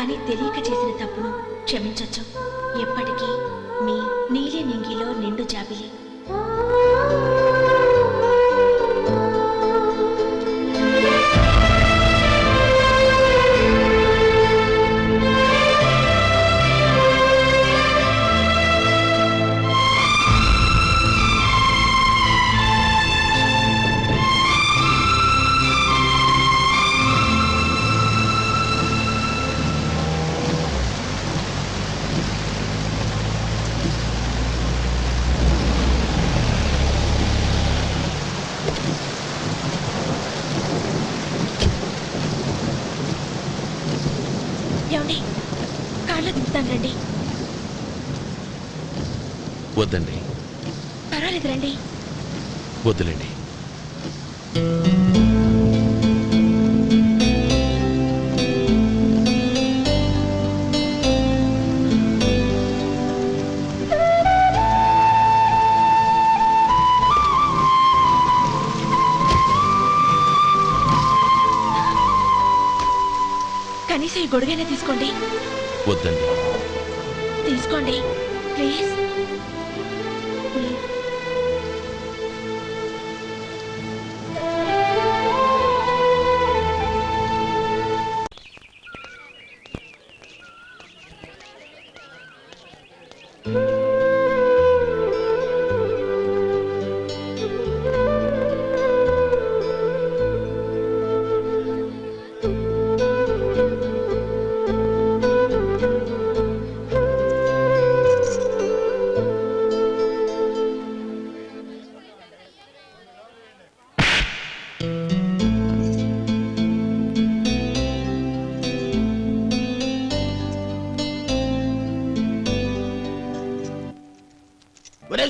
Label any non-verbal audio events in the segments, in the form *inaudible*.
కానీ తెలియక చేసిన తప్పును క్షమించొచ్చు. ఎప్పటికీ మీ నీలి నింగిలో నిండు జాబిలి. ఏమండి? కాళ్ళ దింపుతాను రండి. వద్దండి. పర్వాలేదు రండి. వద్దులేండి. గొడుగైనా తీసుకోండి. వద్దండి. తీసుకోండి ప్లీజ్.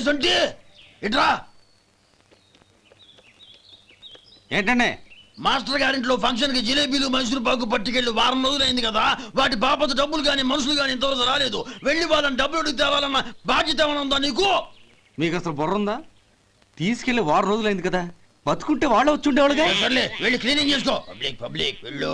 సొంటి ఇట్రా. ఏంటండి? మాస్టర్ గారింట్లో ఫంక్షన్కి జిలేబీలు మైసూరు పాకు పట్టుకెళ్ళి వారం రోజులైంది కదా. వాటి బాపత డబ్బులు కానీ మనుషులు కానీ ఇంతవరకు రాలేదు. వెళ్ళి వాళ్ళని డబ్బులు అడిగి తేవాలన్న బాధ్యత ఏమైనా ఉందా నీకు? మీకు అసలు బుర్ర ఉందా? తీసుకెళ్ళి వారం రోజులైంది కదా. బతుకుంటే వాళ్ళు వచ్చి ఉండేవాళ్ళుగా. సర్లే వెళ్ళి క్లీనింగ్ చేసుకో. పబ్లిక్ పబ్లిక్ వెళ్ళు.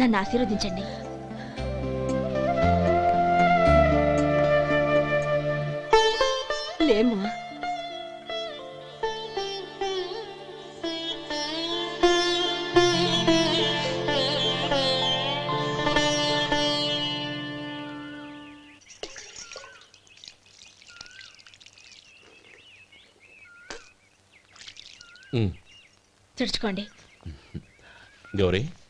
నన్ను ఆశీర్వదించండి. లేమ్మా. తుడుచుకోండి. గౌరీ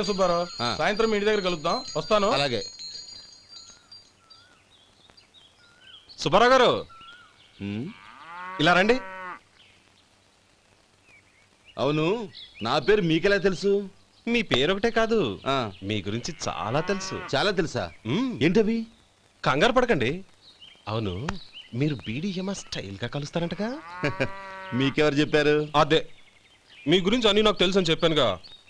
సరే సుబ్బారావు. సాయంత్రం మీ ఇంటి దగ్గర కలుద్దాం. వస్తాను. అలాగే. సుబ్బారావు గారు. ఇలా రండి. అవును నా పేరు మీకెలా తెలుసు? మీ పేరు ఒకటే కాదు. ఆ, మీ గురించి చాలా తెలుసు. చాలా తెలుసా? మ్మ్. ఏంటవి? కంగారు పడకండి. అవును మీరు బీడీఎంఆ స్టైల్గా కలుస్తారంటగా? *laughs* మీకెవరు చెప్పారు? అదే. మీ గురించి అన్ని నాకు తెలుసు అని చెప్పానుగా.